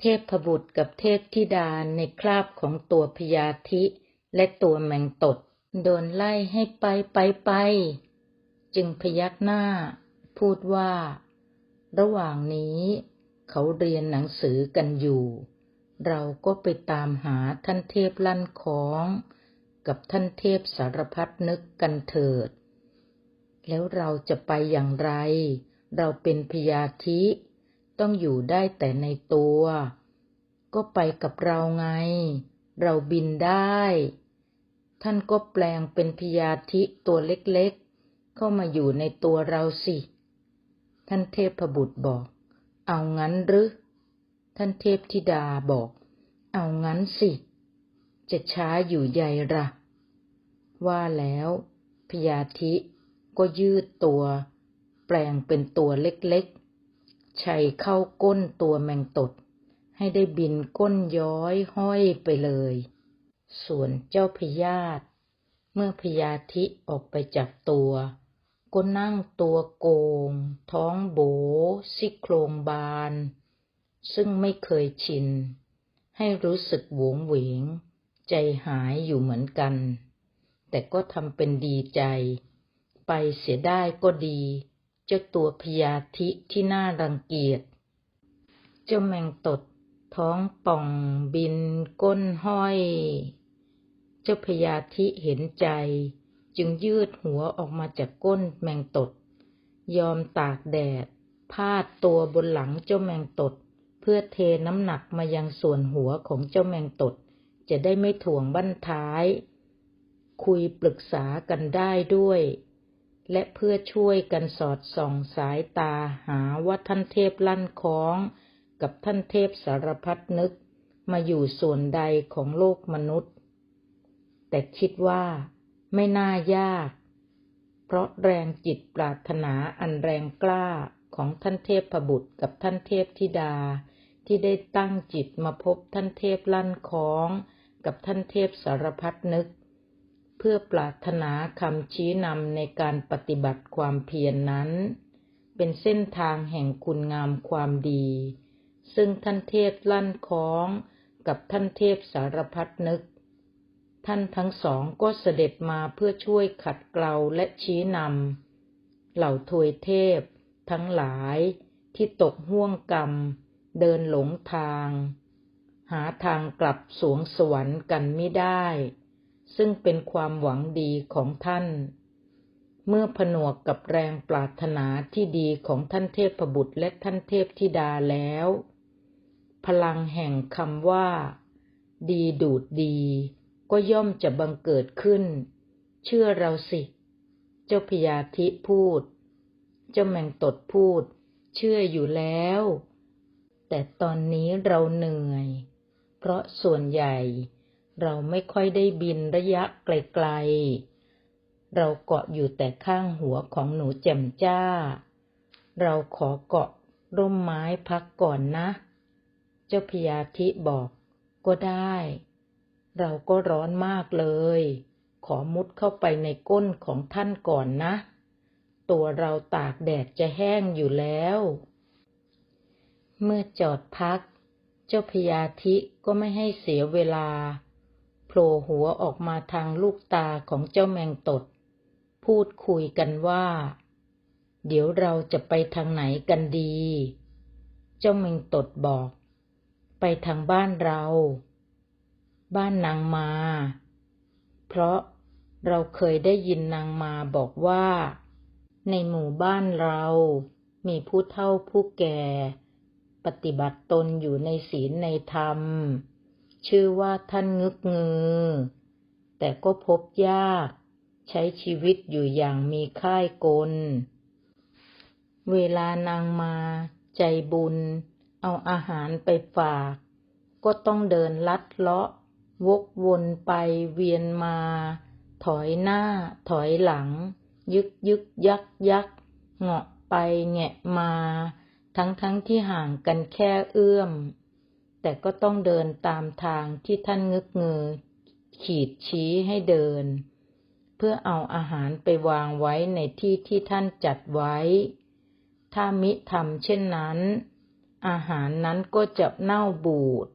เทพบุตรกับเทพธิดาในคราบของตัวพยาธิและตัวแมงตด โดนไล่ให้ไปไปไป จึงพยักหน้า พูดว่า ระหว่างนี้ เขาเรียนหนังสือกันอยู่ เราก็ไปตามหาท่านเทพลั่นของ กับท่านเทพสารพัดนึกกันเถิด แล้วเราจะไปอย่างไร เราเป็นพยาธิ ต้องอยู่ได้แต่ในตัว ก็ไปกับเราไง เราบินได้ ท่านก็แปลงเป็นพยาธิตัวเล็กๆ เข้ามาอยู่ในตัวเราสิ ท่านเทพบุตรบอก เอางั้นหรือ ท่านเทพธิดาบอก เอางั้นสิ จะช้าอยู่ใหญ่ละว่าแล้วพยาธิก็ยืดตัว แปลงเป็นตัวเล็กๆ ชัยเข้าก้นตัวแมงตด ให้ได้บินก้นย้อยห้อยไปเลย ส่วนเจ้าพยาธิเมื่อพยาธิออกไปจากตัวก็นั่งตัวโกง ท้องโบซี่โครงบาน ซึ่งไม่เคยชิน ให้รู้สึกหวงเหวง ใจหายอยู่เหมือนกัน แต่ก็ทำเป็นดีใจ ไปเสียได้ก็ดี จ้าตัวพยาธิที่น่ารังเกียจ เจ้าแมงตด ท้องป่องบินก้นห้อย เจ้าพยาธิเห็นใจ จึงยืดหัวออกมาจากก้นแมงตด ยอมตากแดด พาดตัวบนหลังเจ้าแมงตด เพื่อเทน้ำหนักมายังส่วนหัวของเจ้าแมงตด จะได้ไม่ถ่วงบั้นท้าย คุยปรึกษากันได้ด้วย และเพื่อช่วยกันสอดส่องสายตาหาว่าท่านเทพลั่นคล้อง กับท่านเทพสารพัดนึก มาอยู่ส่วนใดของโลกมนุษย์ แต่คิดว่าไม่น่ายาก เพราะแรงจิตปรารถนาอันแรงกล้าของท่านเทพพบุตรกับท่านเทพธิดา ที่ได้ตั้งจิตมาพบท่านเทพลั่นคล้อง กับท่านเทพสารพัดนึก เพื่อปรารถนาคำชี้นำในการปฏิบัติความเพียรนนั้น เป็นเส้นทางแห่งคุณงามความดี ซึ่งท่านเทพลั่นคล้องกับท่านเทพสารพัดนึก ท่านทั้งสองก็เสด็จมาเพื่อช่วยขัดเกลาและชี้นำเหล่าทวยเทพ ทั้งหลายที่ตกห่วงกรรม เดินหลงทาง หาทางกลับสวงสวรรค์กันไม่ได้ ซึ่งเป็นความหวังดีของท่าน เมื่อผนวกกับแรงปรารถนาที่ดีของท่านเทพบุตรและท่านเทพธิดาแล้ว พลังแห่งคำว่า ดีดูดดี ก็ย่อมจะบังเกิดขึ้น เชื่อเราสิ เจ้าพยาธิพูด เจ้าแมงตดพูด เชื่ออยู่แล้ว แต่ตอนนี้เราเหนื่อย เพราะส่วนใหญ่ เราไม่ค่อยได้บินระยะไกลๆ เราเกาะอยู่แต่ข้างหัวของหนูแจ่มจ้า เราขอเกาะร่มไม้พักก่อนนะ เจ้าพยาธิบอก ก็ได้ เราก็ร้อนมากเลย ขอมุดเข้าไปในก้นของท่านก่อนนะ ตัวเราตากแดดจะแห้งอยู่แล้ว เมื่อจอดพัก เจ้าพยาธิก็ไม่ให้เสียเวลา โผล่หัวออกมาทางลูกตาของเจ้าแมงตด พูดคุยกันว่า เดี๋ยวเราจะไปทางไหนกันดี เจ้าแมงตดบอก ไปทางบ้านเรา บ้านนางมา เพราะเราเคยได้ยินนางมาบอกว่า ในหมู่บ้านเรา มีผู้เฒ่าผู้แก่ ปฏิบัติตนอยู่ในศีลในธรรม ชื่อว่าท่านงึกงือ แต่ก็พบยาก ใช้ชีวิตอยู่อย่างมีค่ายกล เวลานางมา ใจบุญ เอาอาหารไปฝาก ก็ต้องเดินลัดเลาะ วกวนไปเวียนมา ถอยหน้า ถอยหลัง ยึกยึกยักยักเงาะไปแงะมา ทั้งทั้งที่ห่างกันแค่เอื้อม แต่ก็ต้องเดินตามทางที่ท่านงึกงือ ขีดชี้ให้เดิน เพื่อเอาอาหารไปวางไว้ในที่ที่ท่านจัดไว้ ถ้ามิทำเช่นนั้น อาหารนั้นก็จะเน่าบูด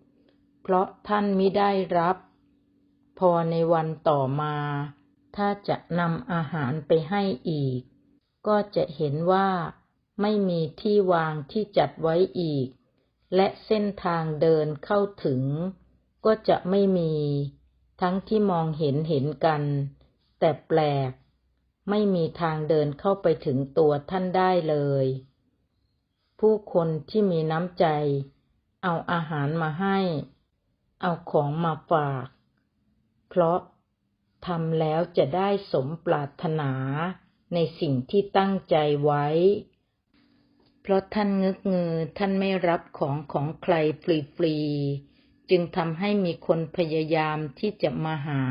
เพราะท่านมิได้รับ พอในวันต่อมา ถ้าจะนำอาหารไปให้อีก ก็จะเห็นว่าไม่มีที่วางที่จัดไว้อีก และเส้นทางเดินเข้าถึง ก็จะไม่มี ทั้งที่มองเห็นเห็นกัน แต่แปลก ไม่มีทางเดินเข้าไปถึงตัวท่านได้เลย ผู้คนที่มีน้ำใจ เอาอาหารมาให้ เอาของมาฝาก เพราะทำแล้วจะได้สมปรารถนาในสิ่งที่ตั้งใจไว้ เพราะท่านงึกงือท่านไม่รับของของใครฟรีๆ จึงทำให้มีคนพยายามที่จะมาหา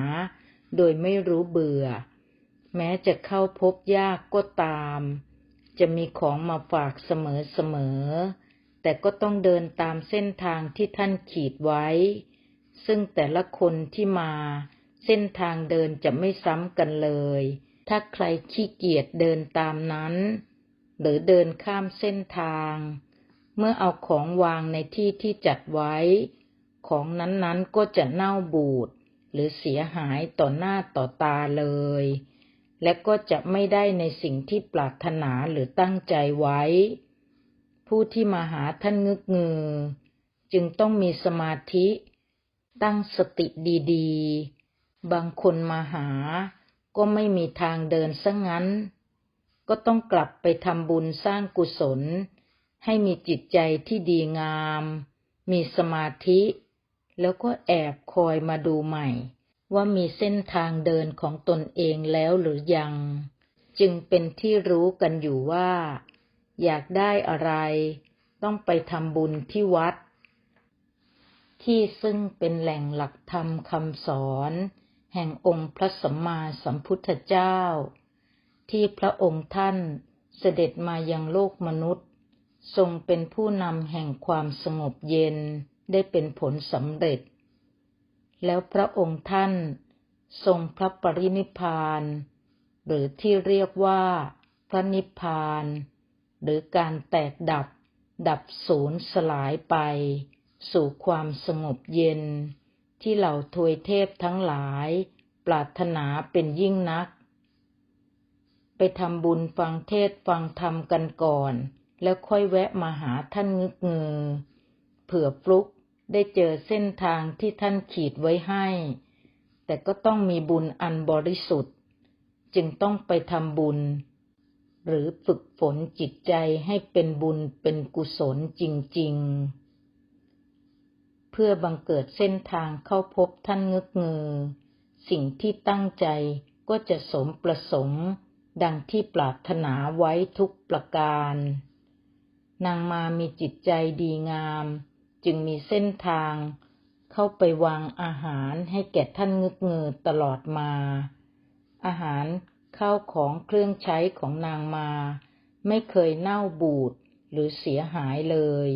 โดยไม่รู้เบื่อ แม้จะเข้าพบยากก็ตาม จะมีของมาฝากเสมอๆ แต่ก็ต้องเดินตามเส้นทางที่ท่านขีดไว้ ซึ่งแต่ละคนที่มา เส้นทางเดินจะไม่ซ้ำกันเลย ถ้าใครขี้เกียจเดินตามนั้น หรือเดินข้ามเส้นทาง เมื่อเอาของวางในที่ที่จัดไว้ ของนั้นๆก็จะเน่าบูด หรือเสียหายต่อหน้าต่อตาเลย และก็จะไม่ได้ในสิ่งที่ปรารถนาหรือตั้งใจไว้ ผู้ที่มาหาท่านงึกงือ จึงต้องมีสมาธิ ตั้งสติดีๆ บางคนมาหาก็ไม่มีทางเดินซะงั้น ก็ต้องกลับไปทำบุญสร้างกุศล ให้มีจิตใจที่ดีงาม มีสมาธิ แล้วก็แอบคอยมาดูใหม่ ว่ามีเส้นทางเดินของตนเองแล้วหรือยัง จึงเป็นที่รู้กันอยู่ว่า อยากได้อะไร ต้องไปทำบุญที่วัด ที่ซึ่งเป็นแหล่งหลักธรรมคำสอน แห่งองค์พระสัมมาสัมพุทธเจ้า ที่พระองค์ท่านเสด็จมายังโลกมนุษย์ ทรงเป็นผู้นำแห่งความสงบเย็นได้เป็นผลสำเร็จ แล้วพระองค์ท่านทรงพระปรินิพพาน หรือที่เรียกว่าพระนิพพาน หรือการแตกดับ ดับสูญสลายไป สู่ความสงบเย็น ที่เหล่าทวยเทพทั้งหลาย ปรารถนาเป็นยิ่งนัก ทำบุญฟังเทศฟังธรรมกันก่อน แล้วค่อยแวะมาหาท่านงึกงือ เผื่อฟลุกได้เจอเส้นทางที่ท่านขีดไว้ให้ แต่ก็ต้องมีบุญอันบริสุทธิ์ จึงต้องไปทำบุญ หรือฝึกฝนจิตใจให้เป็นบุญเป็นกุศลจริง ๆ เพื่อบังเกิดเส้นทางเข้าพบท่านงึกงือ สิ่งที่ตั้งใจก็จะสมประสงค์ ดังที่ปรารถนาไว้ทุกประการ นางมามีจิตใจดีงาม จึงมีเส้นทางเข้าไปวางอาหารให้แก่ท่านงึกงือตลอดมา อาหารข้าวของเครื่องใช้ของนางมา ไม่เคยเน่าบูดหรือเสียหายเลย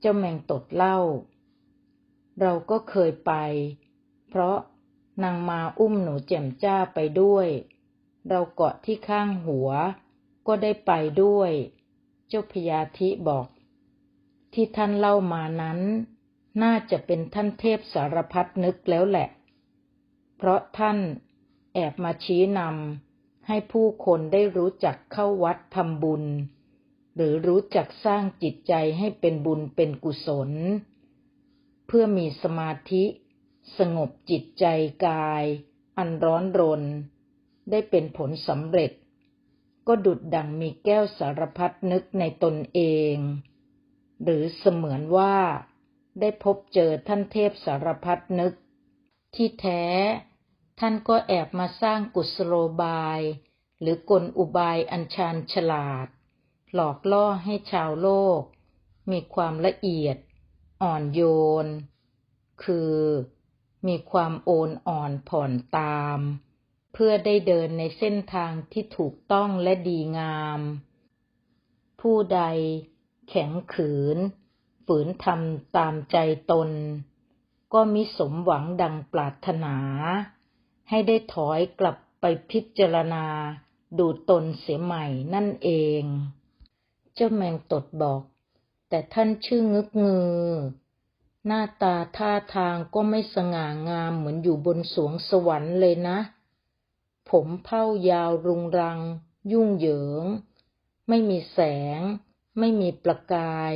เจ้าแมงตดเล่า เราก็เคยไป เพราะนางมาอุ้มหนูแจ่มจ้าไปด้วย เราเกาะที่ข้างหัว ก็ได้ไปด้วย เจ้าพยาธิบอก ที่ท่านเล่ามานั้น น่าจะเป็นท่านเทพสารพัดนึกแล้วแหละ เพราะท่านแอบมาชี้นำให้ผู้คนได้รู้จักเข้าวัดทำบุญ หรือรู้จักสร้างจิตใจให้เป็นบุญเป็นกุศล เพื่อมีสมาธิ สงบจิตใจกาย อันร้อนรน ได้เป็นผลสำเร็จ ก็ดุดดังมีแก้วสารพัดนึกในตนเอง หรือเสมือนว่า ได้พบเจอท่านเทพสารพัดนึก ที่แท้ ท่านก็แอบมาสร้างกุศโลบาย หรือกลอุบายอัญชานฉลาด หลอกล่อให้ชาวโลก มีความละเอียด อ่อนโยน คือมีความโอนอ่อนผ่อนตาม เพื่อได้เดินในเส้นทางที่ถูกต้องและดีงาม ผู้ใดแข็งขืน ฝืนทำตามใจตน ก็มิสมหวังดังปรารถนา ให้ได้ถอยกลับไปพิจารณาดูตนเสียใหม่นั่นเอง เจ้าแมงตดบอก แต่ท่านชื่องึกงือ หน้าตาท่าทางก็ไม่สง่างามเหมือนอยู่บนสวงสวรรค์เลยนะ ผมเผ้ายาวรุงรัง ยุ่งเหยิง ไม่มีแสง ไม่มีประกาย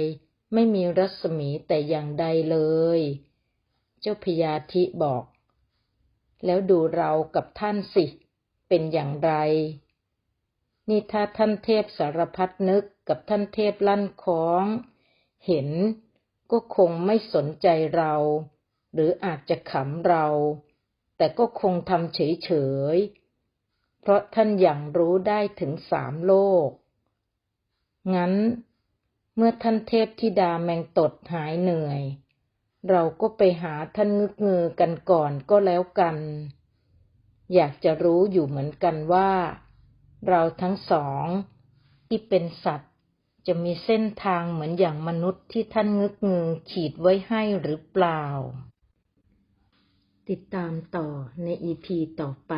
ไม่มีรัศมีแต่อย่างใดเลย เจ้าพญาธิบอก แล้วดูเรากับท่านสิ เป็นอย่างไร นี่ถ้าท่านเทพสารพัดนึกกับท่านเทพลั่นค้อง เห็นก็คงไม่สนใจเรา หรืออาจจะขำเรา แต่ก็คงทำเฉยๆ เพราะท่านอย่างรู้ได้ถึงสามโลก งั้น เมื่อท่านเทพธิดาแมงตดหายเหนื่อย เราก็ไปหาท่านงึกงือกันก่อนก็แล้วกัน อยากจะรู้อยู่เหมือนกันว่า เราทั้งสองที่เป็นสัตว์จะมีเส้นทางเหมือนอย่างมนุษย์ที่ท่านงึกงือขีดไว้ให้หรือเปล่า ติดตามต่อในอีพีต่อไป